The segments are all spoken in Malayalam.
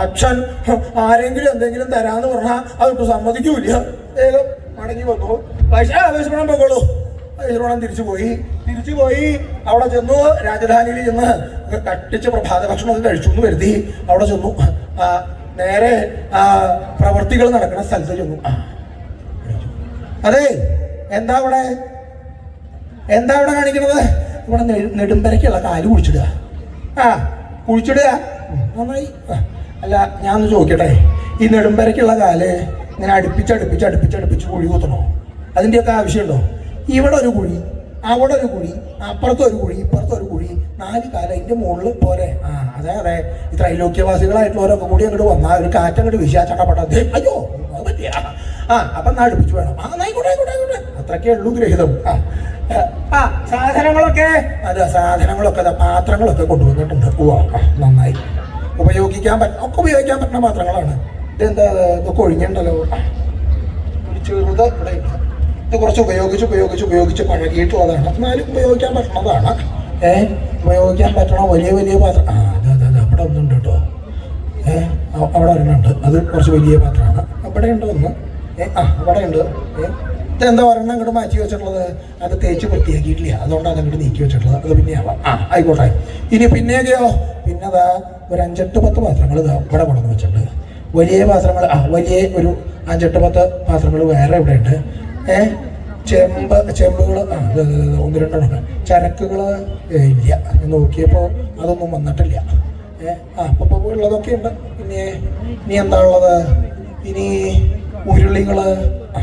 അച്ഛൻ ആരെങ്കിലും എന്തെങ്കിലും തരാന്ന് പറഞ്ഞാൽ അതൊട്ട് സമ്മതിക്കൂല വേഗം മടങ്ങി വന്നു. പൈസ ആവേശപ്പെടാൻ പോകോളൂ പൈസപ്പെടാൻ തിരിച്ചു പോയി. തിരിച്ചു പോയി. അവിടെ ചെന്നു. രാജധാനിയിൽ ചെന്ന് കട്ടിച്ച് പ്രഭാത ഭക്ഷണം കഴിച്ചു എന്ന് അവിടെ ചെന്നു. നേരെ പ്രവർത്തികൾ നടക്കുന്ന സ്ഥലത്ത് ചെന്നു. അതെ എന്താ അവിടെ? എന്താ അവിടെ കാണിക്കുന്നത്? ഇവിടെ നെടുമ്പരക്കുള്ള കാൽ കുഴിച്ചിടുക. ആ കുഴിച്ചിടുക. നന്നായി. അല്ല ഞാൻ ഒന്ന് ചോദിക്കട്ടെ? ഈ നെടുമ്പരയ്ക്കുള്ള കാൽ ഇങ്ങനെ അടുപ്പിച്ച് അടുപ്പിച്ച് അടുപ്പിച്ച് അടുപ്പിച്ച് കുഴി കുത്തണോ? അതിന്റെയൊക്കെ ആവശ്യമുണ്ടോ? ഇവിടെ ഒരു കുഴി അവിടെ ഒരു കുഴി അപ്പുറത്ത് ഒരു കുഴി ഇപ്പുറത്ത് ഒരു കുഴി നാല് കാല അതിന്റെ മുകളിൽ പോരെ ആ അതെ അതെ. ഈ ത്രൈലോക്യവാസികളായിട്ടുള്ളവരൊക്കെ കൂടി അങ്ങോട്ട് വന്നാൽ ഒരു കാറ്റ് അങ്ങോട്ട് ചട്ടപ്പെട്ട അയ്യോ അത് പറ്റിയ. ആ അപ്പം നടുപ്പിച്ച് വേണം. ആ നായിക്കോട്ടെ ആയിക്കോട്ടെ ആയിക്കോട്ടെ അത്രയ്ക്കേ ഉള്ളൂ ഗ്രഹിതം. ആ ആ സാധനങ്ങളൊക്കെ? അതെ സാധനങ്ങളൊക്കെ പാത്രങ്ങളൊക്കെ കൊണ്ടുവന്നിട്ടുണ്ട്. ഉവ്വ നന്നായി. ഉപയോഗിക്കാൻ പറ്റ ഒക്കെ ഉപയോഗിക്കാൻ പറ്റുന്ന പാത്രങ്ങളാണ്. ഇതെന്താ ഇത്? ഇതൊക്കെ ഒരു ചെറുത് ഇവിടെ ഇത് കുറച്ച് ഉപയോഗിച്ച് ഉപയോഗിച്ച് ഉപയോഗിച്ച് പഴകിയിട്ടുള്ളതാണ്. എന്നാലും ഉപയോഗിക്കാൻ പറ്റുന്നതാണ്. ഏ ഉപയോഗിക്കാൻ പറ്റണ വലിയ വലിയ പാത്രം ആ അതെ അതെ അതെ അവിടെ ഒന്നുണ്ട് കേട്ടോ. ഏ അവിടെ അവിടെ ഒരെണ്ണമുണ്ട് അത് കുറച്ച് വലിയ പാത്രമാണ്. അവിടെ ഉണ്ട് ഒന്ന്? ഏ ആ അവിടെ ഉണ്ട്. ഏ ഇതെന്താ ഒരെണ്ണം അങ്ങോട്ട് മാറ്റി വെച്ചിട്ടുള്ളത്? അത് തേച്ച് വൃത്തിയാക്കിയിട്ടില്ല. അതുകൊണ്ടാണ് അങ്ങോട്ട് നീക്കി വെച്ചിട്ടുള്ളത്. അത് പിന്നെ ആവാം. ആ ആയിക്കോട്ടെ. ഇനി പിന്നെയൊക്കെയോ പിന്നെ അതാ ഒരു അഞ്ചെട്ട് പത്ത് പാത്രങ്ങൾ ഇതാ ഇവിടെ കൊണ്ടുവന്ന് വെച്ചിട്ടുണ്ട്. വലിയ പാത്രങ്ങൾ ആ വലിയ ഒരു അഞ്ചെട്ട് പത്ത് പാത്രങ്ങൾ വേറെ ഇവിടെ ഉണ്ട്. ഏ? ചെമ്പ് ചെമ്പുകൾ ആ ഒന്ന് രണ്ടെണ്ണം ചരക്കുകൾ ഇല്ല. നോക്കിയപ്പോൾ അതൊന്നും വന്നിട്ടില്ല. ഏ ആ അപ്പോൾ ഉള്ളതൊക്കെ ഉണ്ട്. പിന്നെ ഇനി എന്താ ഉള്ളത്? ഇനി ഉരുളികൾ ഇതാ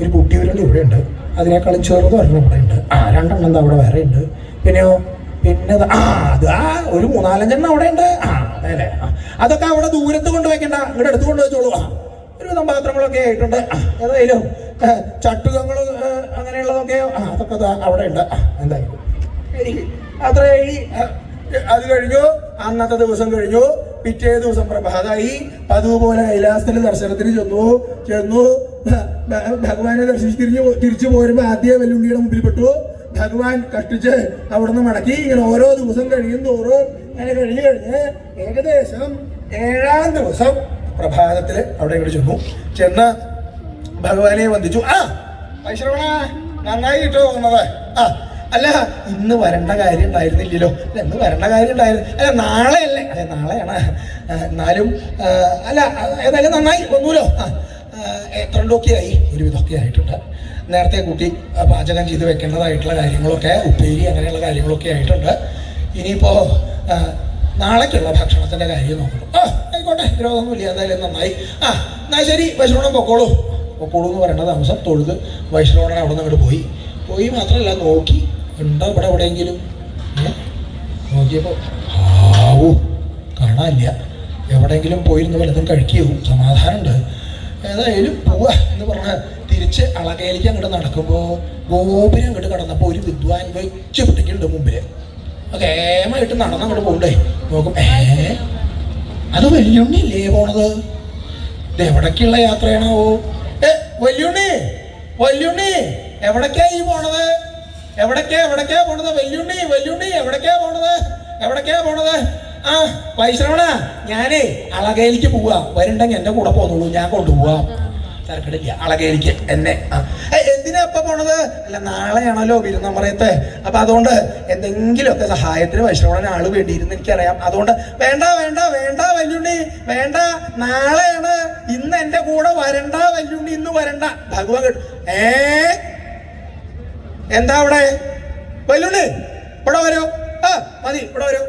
ഒരു കുട്ടി ഉരുളി ഇവിടെ ഉണ്ട്. അതിനേക്കാളും ചെറുത് ഒരെണ്ണം ഇവിടെ ഉണ്ട്. ആ രണ്ടെണ്ണം അവിടെ വേറെ ഉണ്ട്. പിന്നെയോ പിന്നെ ആ അത് ആ ഒരു മൂന്നാലഞ്ചെണ്ണം അവിടെ ഉണ്ട്. ആ അതെ അതൊക്കെ അവിടെ ദൂരത്ത് കൊണ്ട് വെക്കണ്ട ഇങ്ങോട്ട് എടുത്തു കൊണ്ടുവച്ചോളൂ ആ ഒരുവിധം പാത്രങ്ങളൊക്കെ ആയിട്ടുണ്ട്. ഏതായാലും ചട്ടുകങ്ങൾ അങ്ങനെയുള്ളതൊക്കെ അതൊക്കെ അവിടെ ഉണ്ട്. എന്തായാലും. അത്ര എഴുതി അത് കഴിഞ്ഞു. അന്നത്തെ ദിവസം കഴിഞ്ഞു. പിറ്റേ ദിവസം പ്രഭാതമായി പോലെ കൈലാസത്തിൽ ദർശനത്തിന് ചെന്നു. ചെന്നു. ഭഗവാനെ ദർശിച്ച് തിരിച്ചു പോരുമ്പോ ആദ്യ മുമ്പിൽ പെട്ടു ഭഗവാൻ കഷ്ടിച്ച് അവിടുന്ന് മടക്കി ഇങ്ങനെ ഓരോ ദിവസം കഴിയും തോറും അങ്ങനെ കഴിഞ്ഞ് കഴിഞ്ഞ് ഏകദേശം ഏഴാം ദിവസം പ്രഭാതത്തിൽ അവിടെ ഇവിടെ ചെന്നു. ചെന്ന് ഭഗവാനെ വന്ദിച്ചു. ആ വൈശ്രവണ നന്നായി കിട്ടോ വന്നത്. ആ അല്ല ഇന്ന് വരേണ്ട കാര്യം ഉണ്ടായിരുന്നില്ലല്ലോ. അല്ല ഇന്ന് വരേണ്ട കാര്യം ഉണ്ടായിരുന്നു. അല്ല നാളെ അല്ലേ അതെ നാളെയാണ്. എന്നാലും അല്ല ഏതായാലും നന്നായി. വന്നൂലോ? ആ, എത്രണ്ടൊക്കെ ആയി ഒരുവിധമൊക്കെ ആയിട്ടുണ്ട്. നേരത്തെ കൂട്ടി പാചകം ചെയ്ത് വെക്കേണ്ടതായിട്ടുള്ള കാര്യങ്ങളൊക്കെ ഉപ്പേരി അങ്ങനെയുള്ള കാര്യങ്ങളൊക്കെ ആയിട്ടുണ്ട്. ഇനിയിപ്പോൾ നാളേക്കുള്ള ഭക്ഷണത്തിന്റെ കാര്യം നോക്കണം ആ ആയിക്കോട്ടെ രോഗമൊന്നുമില്ല എന്തായാലും നന്നായി. ആ എന്നാൽ ശരി വൈഷ്ണവണം പൊക്കോളൂ. പൊക്കോളൂ എന്ന് പറയുന്ന താമസം തൊഴുത് വൈഷ്ണവണൻ അവിടെ നിന്ന് പോയി. പോയി മാത്രമല്ല നോക്കി ഉണ്ടോ ഇവിടെ എവിടെയെങ്കിലും? നോക്കിയപ്പോൾ ആവൂ കാണാനില്ല. എവിടെയെങ്കിലും പോയിരുന്ന് വല്ലതും കഴിക്കുകയോ സമാധാനമുണ്ട്. ഏതായാലും പോവുക എന്ന് പറഞ്ഞ് തിരിച്ച് അളകയിലേക്ക് അങ്ങോട്ട് നടക്കുമ്പോൾ ഗോപുരം അങ്ങോട്ട് കടന്നപ്പോൾ ഒരു വിദ്വാൻ വെച്ച് പിടിക്കുന്നുണ്ട് മുമ്പിൽ കേമായിട്ട് നടന്ന് അങ്ങോട്ട് പോകണ്ടേ നോക്കും ഏ അത് വല്യുണ്ണിയല്ലേ പോണത്? ഇത് എവിടേക്കുള്ള യാത്രയാണാവോ? ഏ വല്യുണ്ണി വല്യുണ്ണി എവിടേക്കാ ഈ പോണത്? എവിടേക്കാ എവിടേക്കാ പോണത്? വല്യുണ്ണി വല്യുണ്ണി എവിടേക്കാ പോണത്? എവിടേക്കാ പോണത്? ആ വൈശ്രവണ ഞാനേ അളകയിലേക്ക് പോവാ. വരണ്ടെങ്കിൽ എന്റെ കൂടെ പോന്നുള്ളൂ ഞാൻ കൊണ്ടുപോവാ. തിരക്കിടില്ല അളകയിലേക്ക് എന്നെ. എന്തിനാ ഇപ്പൊ പോണത്? അല്ല നാളെയാണല്ലോ വിരുന്നമറയത്തെ അപ്പൊ അതുകൊണ്ട് എന്തെങ്കിലുമൊക്കെ സഹായത്തിന് വൈശ്രവണൻ ആൾ വേണ്ടിയിരുന്നു എനിക്കറിയാം. അതുകൊണ്ട് വേണ്ട വേണ്ട വേണ്ട വല്യുണ്ണി വേണ്ട. നാളെയാണ് ഇന്ന് എന്റെ കൂടെ വരണ്ട വല്യുണ്ണി ഇന്ന് വരണ്ട. ഭഗവാൻ. ഏ? എന്താ അവിടെ? വല്യുണ്ണി ഇവിടെ വരൂ. ആ മതി ഇവിടെ വരൂ.